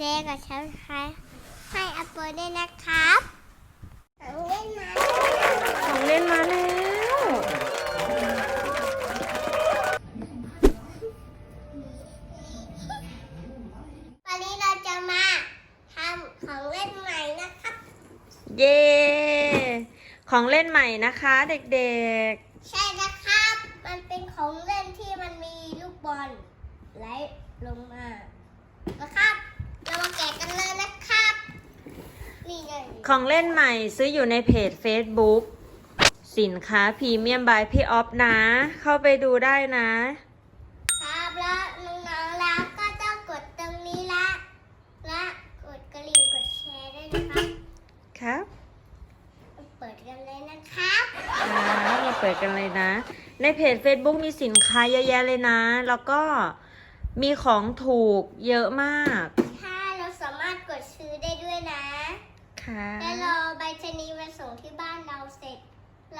ชร์กับชับสไครต์ให้อัปโหลดด้วยนะครับของเล่นมาของเล่นมาแล้ววันนี้เราจะมาทำของเล่นใหม่นะครับ เย้ของเล่นใหม่นะคะเด็กใช่นะครับ มันเป็นของเล่นที่มันมีลูกบอลไหลลงมานะครับเรา มาแกะกันเลยนะครับ นี่เลยๆของเล่นใหม่ซื้ออยู่ในเพจ Facebook สินค้าพรีเมียมบายพี่ออฟนะ เข้าไปดูได้นะ ครับแล้วน้องๆแล้วก็ต้องกดตรงนี้ละ และกดกระลิ่งกดแชร์ด้วยนะครับ ครับเปิดกันเลยนะครับครับเราเปิดกันเลยนะ ในเพจ Facebook มีสินค้าเยอะแยะเลยนะ แล้วก็มีของถูกเยอะมาก ถ้าเราสามารถกดซื้อได้ด้วยนะ ค่ะ แล้วรอใบชนีย์มาส่งที่บ้านเราเสร็จ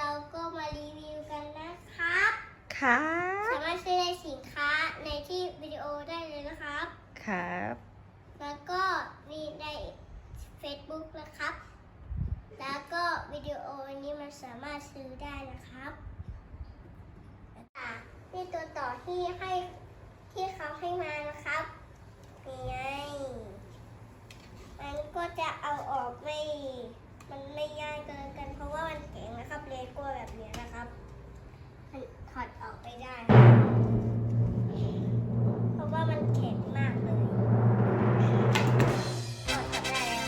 เราก็มารีวิวกันนะครับ ครับ สามารถซื้อในสินค้าในที่วิดีโอได้เลยนะครับ ครับ แล้วก็มีใน Facebook นะครับ แล้วก็วิดีโอนี้มันสามารถซื้อได้นะครับอะนี่ตัวต่อที่ให้ที่เขาให้มานะครับนี่ไงมันก็จะเอาออกไม่ มันไม่ง่ายเกิ ถอดออกไม่ได้ เพราะว่ามันแข็งมากเลย ถอดออกได้แล้ว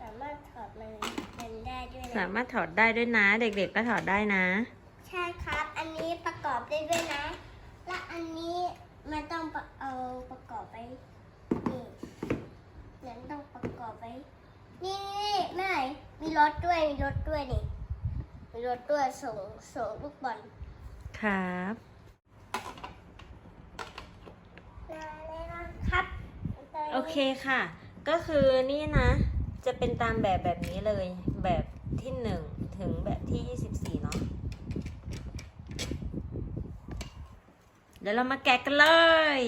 สามารถถอดมันเป็นได้ด้วยนะ สามารถถอดได้ด้วยนะ เด็กๆก็ถอดได้นะ ใช่ครับ อันนี้ประกอบได้ด้วยนะ และอันนี้มันต้องประเอาประกอบไปนี่เดี๋ยวต้องประกอบไปนี่นี่ไม่ไหนมีรถด้วย มีรถด้วยนี่ มีรถด้วยส่งส่งลูกบอลครับมาแล้วนะครับโอเคค่ะ ก็คือนี่นะ จะเป็นตามแบบแบบนี้เลย แบบที่หนึ่งถึงแบบที่ยี่สิบสี่เนาะเดี๋ยวเรามาแกะกันเลย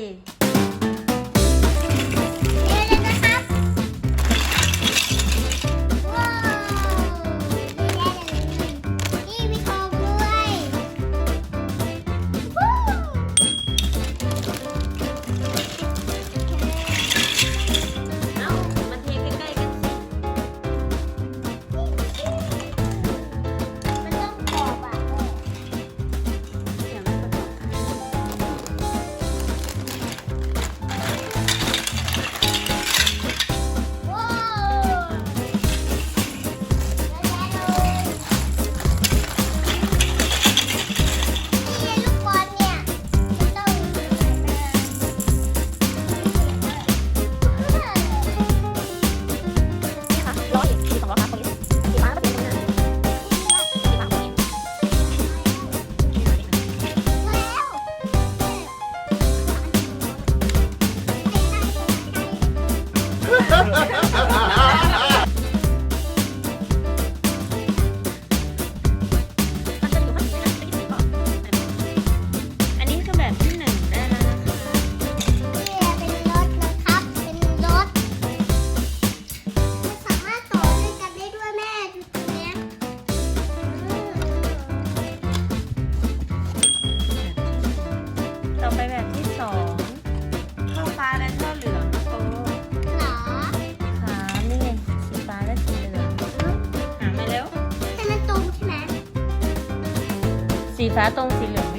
สีฟ้าตรงสีเหลือง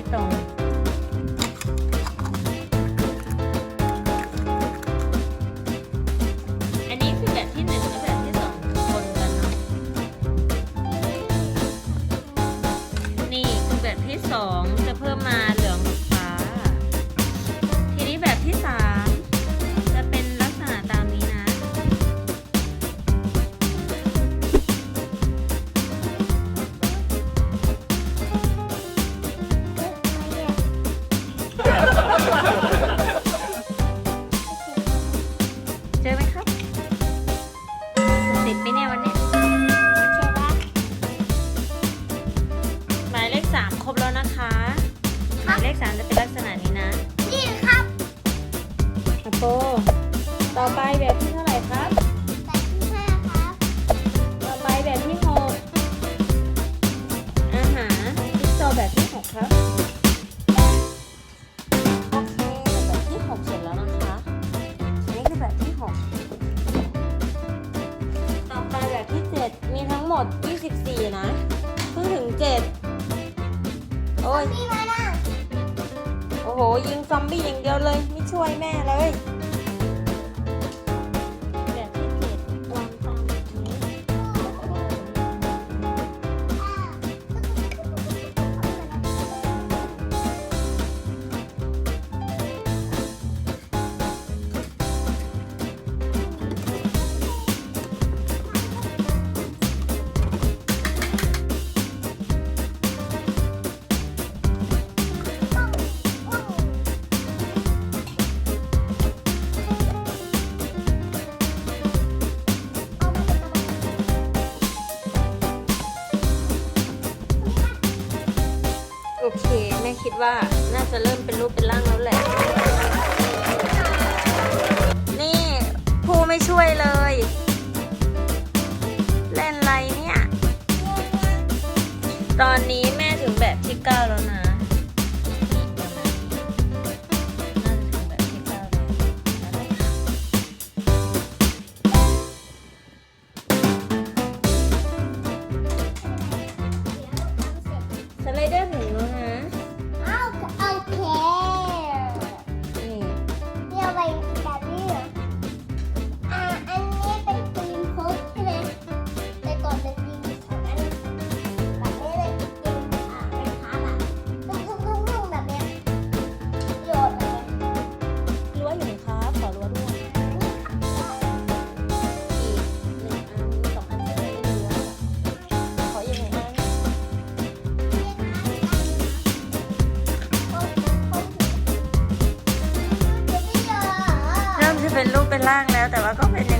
해서 ซอมบี้อย่างเดียวเลย ไม่ช่วยแม่เลย่าน่าจะเริ่มเป็นรูปเป็นร่างแล้วแหละ นี่ครูไม่ช่วยเลย เล่นอะไรเนี่ย ตอนนี้แม่ถึงแบบที่เก้าแล้วนะไลเดอร์ 我刚高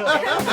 Yeah.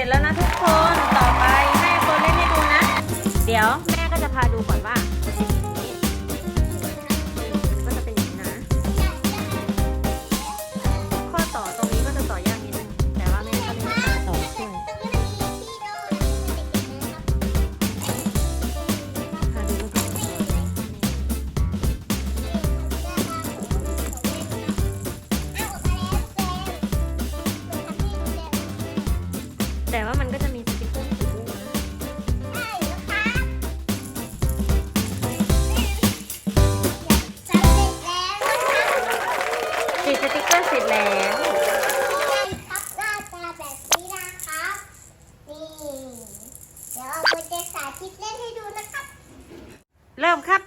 ร็จแล้วนะทุก สาธิตเล่นให้ดูนะครับ เริ่มครับ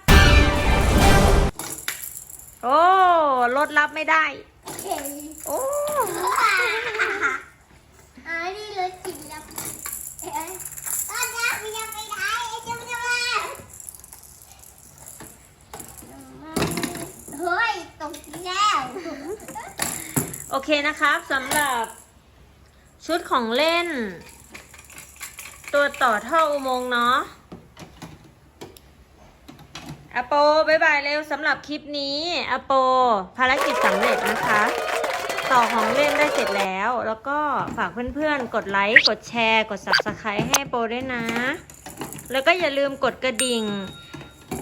โอ้รถรับไม่ได้ โอ้อ่านี่รถจิ๋วแล้วเอ้ยตอนนี้มันยังไปไหนไอ้เจ้ามันจะมาเฮ้ยตกแล้ว โอเคนะครับสำหรับชุดของเล่น ตัวต่อท่ออุโมงค์เนาะอโปบายบายเร็วสำหรับคลิปนี้อโป ภารกิจสำเร็จนะคะ ต่อของเล่นได้เสร็จแล้ว แล้วก็ฝากเพื่อนๆ กดไลค์ กดแชร์ กด subscribe ให้โปด้วยนะ แล้วก็อย่าลืมกดกระดิ่ง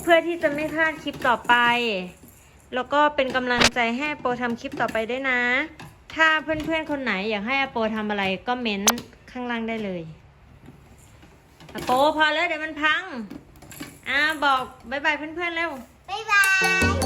เพื่อที่จะไม่พลาดคลิปต่อไป แล้วก็เป็นกำลังใจให้โปทำคลิปต่อไปด้วยนะ ถ้าเพื่อนๆ คนไหนอยากให้อโปทำอะไรก็เม้นข้างล่างได้เลย โปพอแล้วเดี๋ยวมันพัง อ่าบอกบายบายเพื่อนๆเร็ว บ๊ายบาย